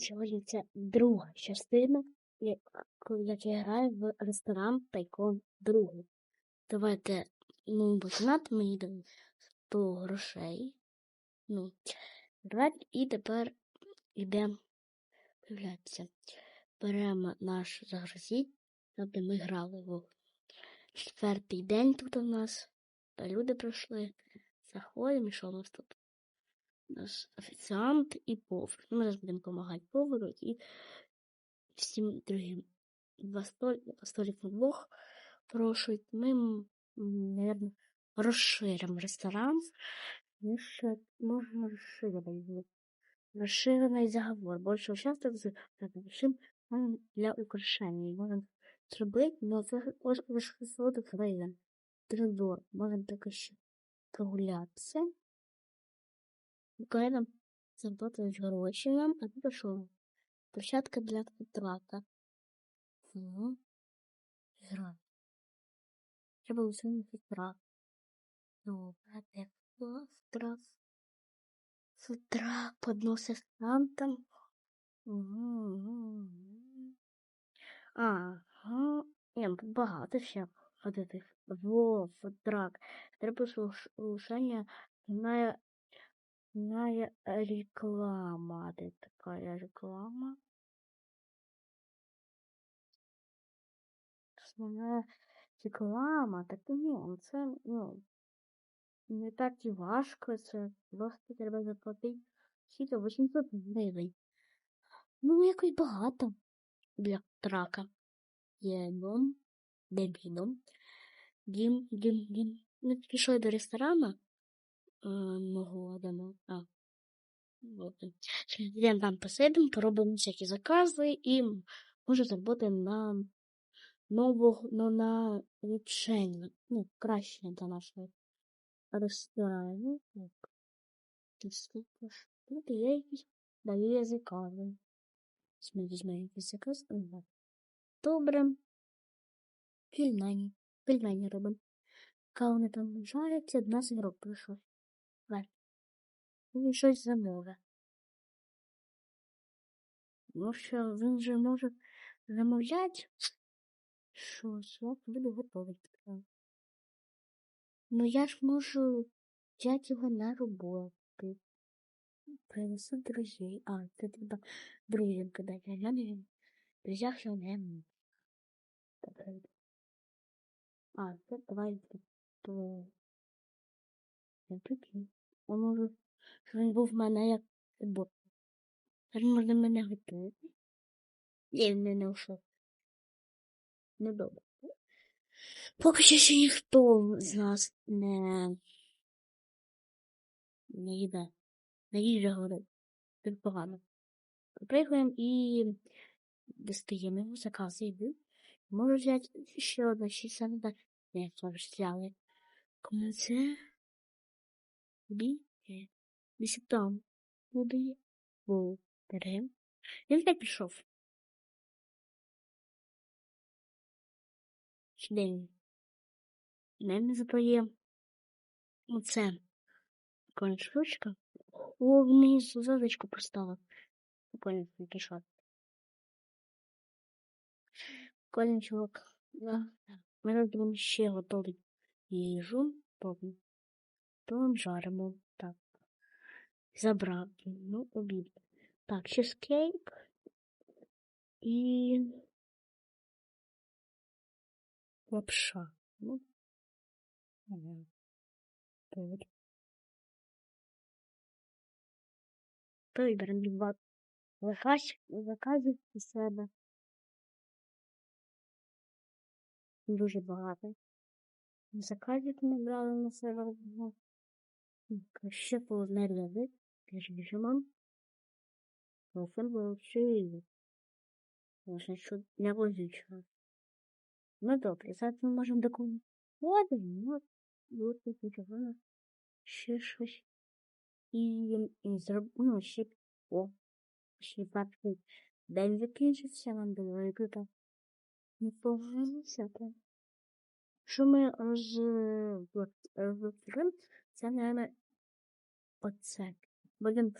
Сьогодні це друга частина, як- я граю в ресторан Тайкон другий. Давайте ну, починати мені дали 100 грошей. Ну, і тепер йдемо появлятися. Беремо наш загрузіть, де ми грали в четвертий день тут у нас. Люди прийшли. Заходимо, і що у нас тут? Нас офіціант і повар. Ну, Ми зараз будемо допомагати повару і всім другим. Два столі, столик на двох прошують. Ми, мабуть, розширимо ресторан. Ну, ще можна розширити. Розширений заговор. Більше участок з таким для украшення. Можна зробити, але це ось солодок район. Тридор. Можна ще прогулятися. Коли нам заплатили гроші нам, а тут що? Площадка для контракта. Ну, гра. Треба усунути страх. Добре, де страх? Страх подносить нам там. Ага. Ні, тут багато ще ходити. Во, фотрак. Треба слушання на Основная реклама. Де такая реклама? Основная реклама. Так ні, це ну, не так і важко. Це просто треба заплатити скільки 800 гривень. Ну, якось багато для трака. Є дом, де дом. Дім, дім, дім. Ми пішли до ресторану мого Адама. А, вот. Йдемо там посидимо, поробимо всякі закази і може заработаємо на нового, ну, на ліпшення, ну, краще для нашого ресторану. Так. Тут є якісь дає закази. Ми візьмемо якийсь заказ. Добре. Пільмені. Пільмені робимо. Коли вони там жаряться, до нас ігрок прийшов. Він щось замовив. Ну що, він же може замовляти щось, от буду готовити. Ну я ж можу взяти його на роботу. Принесу друзей. А, це треба друзям кидати. А я не друзях його не можу. А, це давай. Я прикинь. Он може що він був в мене як бот. Тепер можна мене готувати. І він мене ушов. Ну добре. Поки що ще ніхто з нас не не їде. Не їде говорить. Це погано. Приїхаємо і достаємо його, заказ їди. Можу взяти ще одне, ще саме. Не, це вже взяли. Кому це? Бі? Десь там буде берем. Він так пішов. День. Мене зато є оце прикольна. О, вниз задочку поставив. Прикольно пішов. Прикольний чувак. Да. Ми робимо ще готовий їжу. Потім жаримо. Так забрати. Ну, обід. Так, чизкейк і лапша. Ну, Привет. Виберемо два заказ, заказів у себе. Дуже багато. Заказів ми брали на себе. Ще по одне ряди. Офер был шире. Може, що не логічно. Ну добре, зараз ми можемо документувати. Ну, от тут чого. Ще ну, о, ще бачки. День закінчився, нам було якось не це, мабуть, оце. Будемо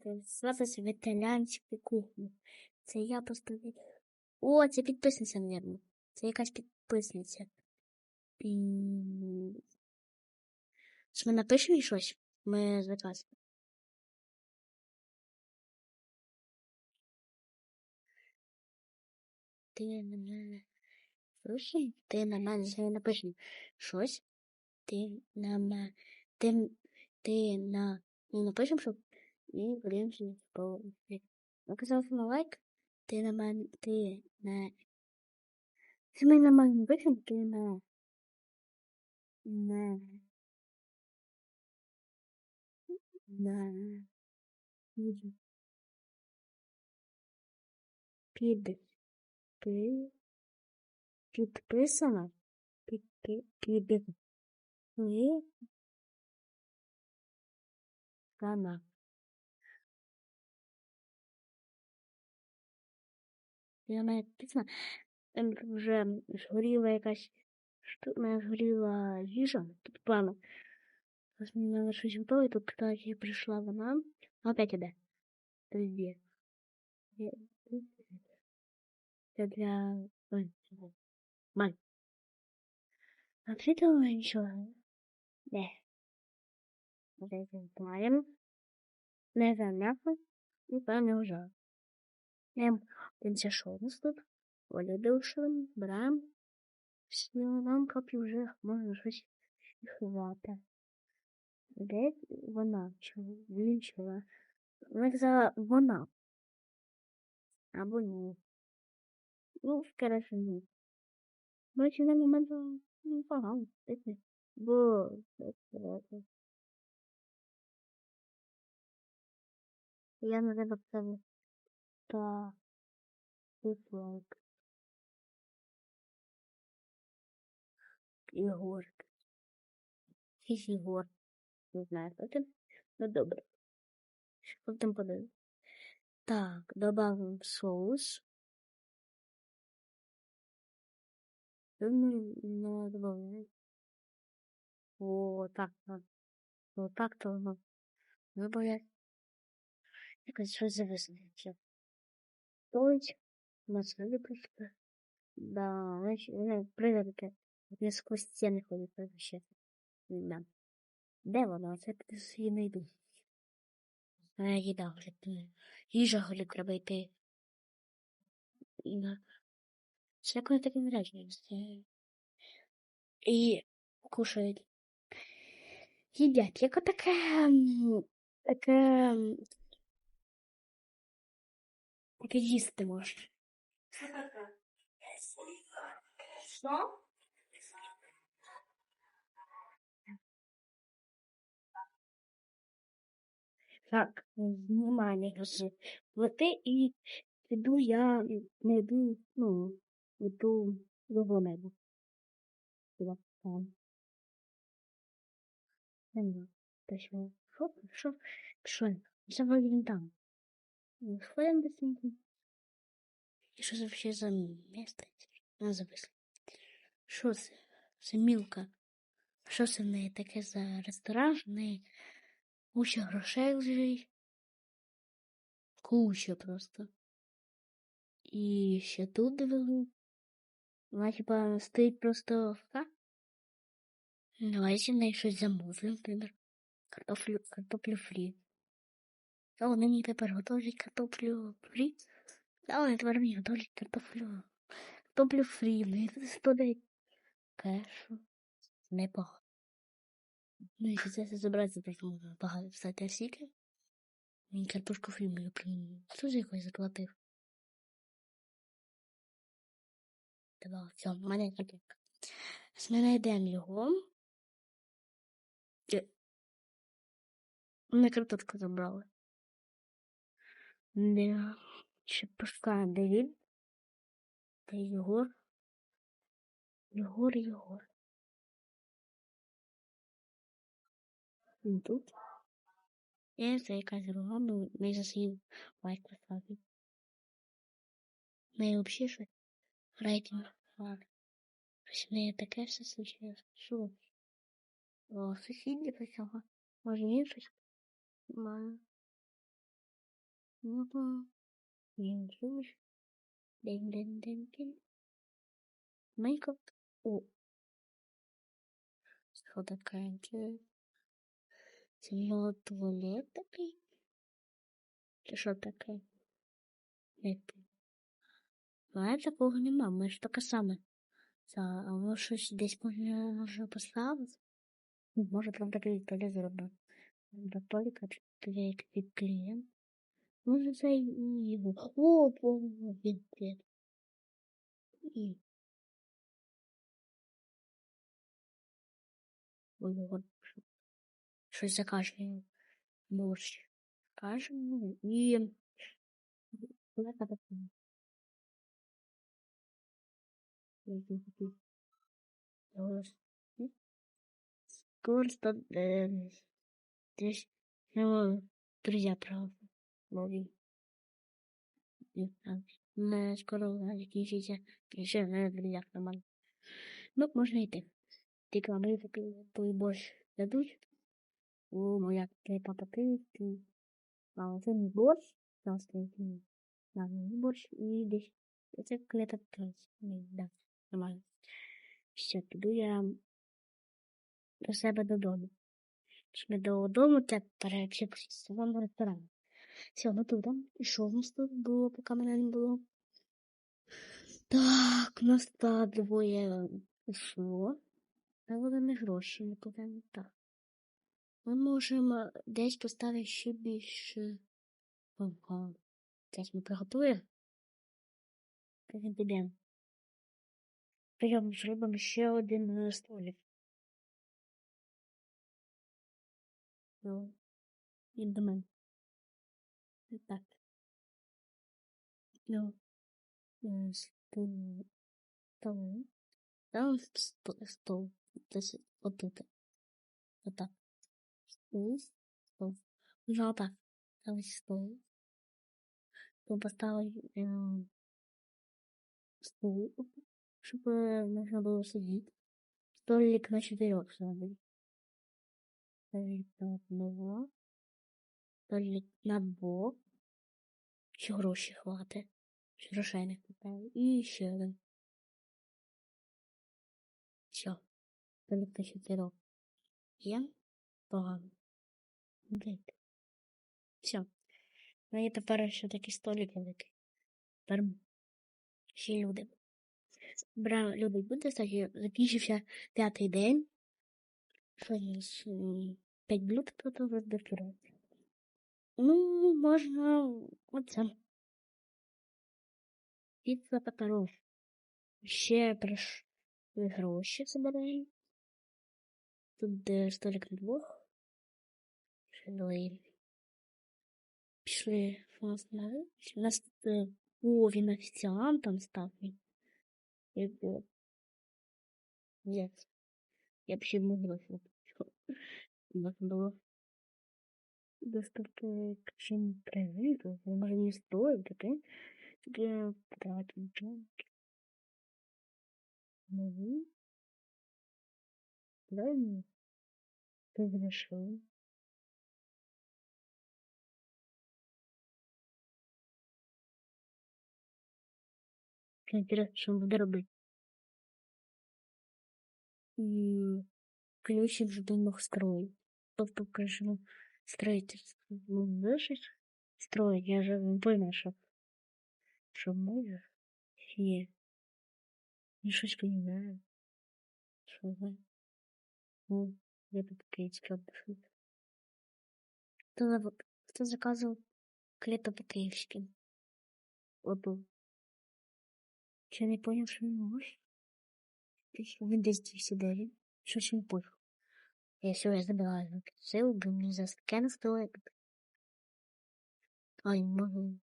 в італіанську кухню. Це я просто... О, це підписниця, мабуть. Це якась підписниця. Чи ми напишемо їй щось? Ми заказ. Ти на мене слушай, ти на мене зараз напишемо щось. Ти на мене. Ти, ти на. Ну, напишемо, щоб і подивимося по. Наказав на лайк. Ти на мене. Ти на. Це ми на мене напишемо, ти на. На. На. Під. Під. Пи. Підписана. Під. Під. Під. Ви. Я мене підписана. Там вже згоріла якась штука, мене згоріла їжа, тут плану. Ось мені щось готове, тут питаю, чи прийшла вона. А опять іде. Тоді. Це для... Ой, цього. Май. Ответила нічого. Не. Вже знаємо. Не зам'яко. І певне вже. Нем. Це що у нас тут? Оля Душин, беремо. Нам капі вже можна щось ховати. Де вона? Він чого? Вона казала вона. Або ні. Ну, скоріше ні. Бачу, на момент ну, погано. Бо коротше. Я не тебе це та типлок. Ігор. Якийсь Ігор. Не знаю, хто це. Ну добре. Потім подивимось. Так, добавим соус. Ну, не добавляю. О, так, так. О, так то воно. Щось зависли. Все. Стоїть. Масові просто. Да, прийде таке. Не сквозь стіни ходить вообще. Да. Де воно? Це ти її не йду. А їда вже. Їжа голі треба йти. Це як вони таке наречення. І кушають. Їдять. Яка таке... м, Таке... Таке їсти можна. Що? Так, внимание з плити і піду я не йду, ну, йду до там. Не знаю, та що, що, що, він там. Сходимо быстренько. І що це вообще за місце? На. Що це? Це мілка. Що це в неї таке за ресторан? В неї куча грошей лежить. Куча просто. І ще тут довели. Вона хіба стоїть просто в ка? Давайте в неї щось замовлю, наприклад. Картофлю, картоплю фрі. А вони мені тепер готовлять картоплю фрі. А вони тепер мені готовлять картоплю. Картоплю фрі. Тут стоять кешу. Непогано. Ну, якщо це все забрати, то просто багато встати стільки. Він картошку фрі мені прийняв. Хто ж якось заплатив? Давай, все, в мене таке. Ми знайдемо його. Ми картошку забрали. Не. Де він. Де Єгор. Єгор, Єгор. Він тут. І це якась друга, ну, не за свій лайк поставив. В неї взагалі щось рейтинг. Ладно. Щось в неї таке все случилось. Що? О, сусіді почала. Може, він щось. Ну, він чуєш. День, день, день, день. Майнкрафт. О. Що таке? Це, це туалет такий? Чи що таке? Як ти? А такого нема, ми ж таке саме. Це, а воно щось десь може поставити? Ну, Може, там такий туалет зробив. До як клієнт. Може, це його. О, о, він клієнт. І. Ой, його. Щось закашляє. Борщ. Каже, ну, і... Скоро. Е, десь... Ну, друзья, правда. Нові. Не скоро закінчиться. Ще не друзья нормально. Ну, можна йти. Тільки такий той борщ дадуть. О, моя папа ти. А це не борщ. Просто на мені борщ і десь. Це клета. Ні, да, нормально. Все, піду я до себе додому. Чи не додому, це перечіпся в ресторані. Все, ми тут. І що в нас тут було, поки мене не було? Так, нас та двоє пішло. Але не гроші не повинні так. Ми можемо десь поставити ще більше. Ага. Зараз ми приготуємо. Потім підемо. Прямо зробимо ще один е, столик. Ну, і до мене. І Так. Ну, е, стол. Стол. Там стол. Стол. Десь отут. Отак. Стол. Стол. Вже отак. Там ось стол. Потім поставили е, стул, щоб е, можна було сидіти. Столик на чотирьох зробити. Столик на одного. Столик на двох. Ще гроші хватить. Ще грошей не хватає. І ще один. Все. Столик на чотирьох. Є? Погано. Дайте. Все. Ну і тепер ще такий столик великий. Тепер ще люди. Бра, люди буде, кстати, закінчився п'ятий день. Що є? м, П'ять блюд тут роздефірувати. Ну, можна оце. Піца паперов. Ще прийшли гроші забираємо. Тут де столик на двох. Пішли нас на у нас тут о, він офіціантом став він. Як? Я б ще гроші. Можна було достати чим привіду. Може не стоїть таке. Таке потратити нічого. Ну. Дай мені. Ти вирішив. Інтересно, що він буде робити. І ключик він мог строить. Тобто, кажу, строительство. Ну, вишить строить. Я же не пойму, що, що може. Є. Я щось розумію. Що ви? Ну, я тут такий цікавий. Хто, за- хто заказував клето по-київськи? Оту. Чи не поняв, що не можеш? Ти що, він десь дівся далі? Щось поняв. Я забираю. Сил, мені за таке не стоїть. Ай, можу.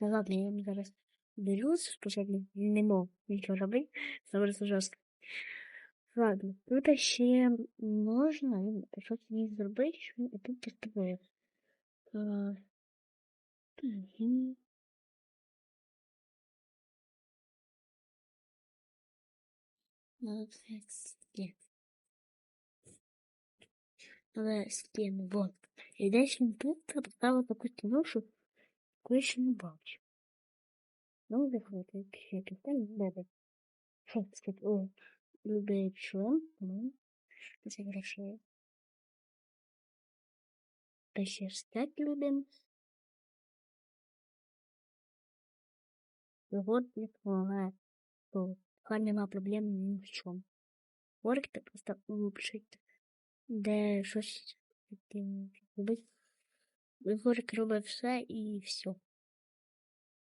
Ну ладно, я зараз беру спочатку. Не мог нічого робити. Зараз ужасно. Ладно, тут ще можна щось не зробити, що він тут підставив. Угу. Надо Надо стену, вот. И дальше він тут поставив таку стіну, що коли ще не бачу. Ну, заходи, ще там буде. Що сказати? О, любий член, ну, грошей. Та ще так любим. Вот не помогает. То нема проблем ні в чому. Можете просто улучшити, де щось таке робити. Ворик робить все і все.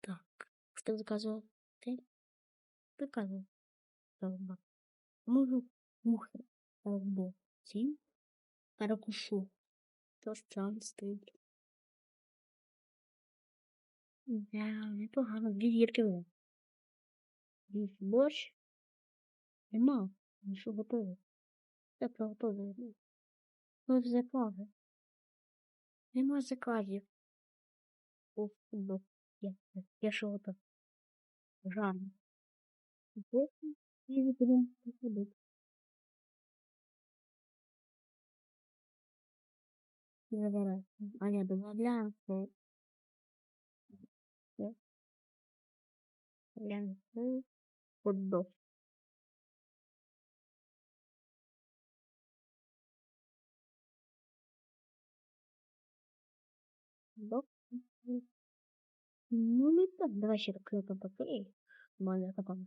Так. Хто заказував? Ти? Заказував. Можу мухи або ці перекушу. То що стоїть. Да, непогано. Дві гірки було. Борщ. Нема. Що готове? Все приготовлено. Ну, в закази. Нема заказів. О, ну, я, я що готов. Жарно. Потім і будемо посадити. Забирай. А я добавляю. Все. Хот-дог. Хот-дог. Ну, не так. Давай ще крито пакей. Може, потом.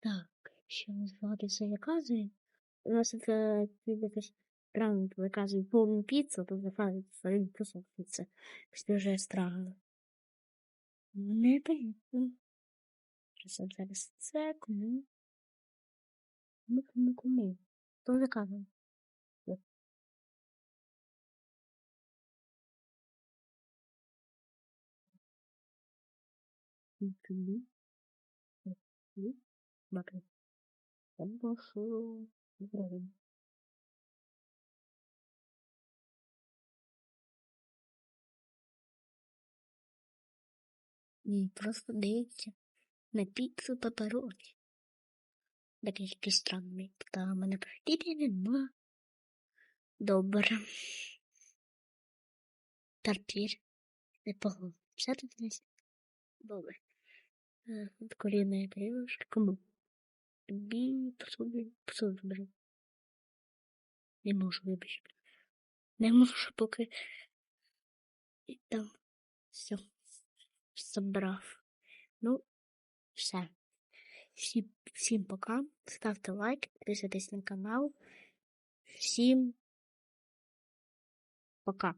Так, ще не звати це заказує. У нас це якось рано заказує повну піцу, то заказує свою кусок піци. Після вже странно. Не понятно. Просто зараз це кому? Кому, кому, кому? Хто заказує? Тобі. Тобі. Смотри. Там большой гривен. І просто дивиться на піцу папероні. Такий якийсь странний. Та мене прийти нема. Добре. Тартір. Непогано. Все тут. Добре. Е, Коліна крилишка. Кому? Тобі посуду, посуду беру. Не можу вибачити. Не можу, поки і там все забрав. Ну, все. Всі, всім пока. Ставте лайк, підписуйтесь на канал. Всім пока.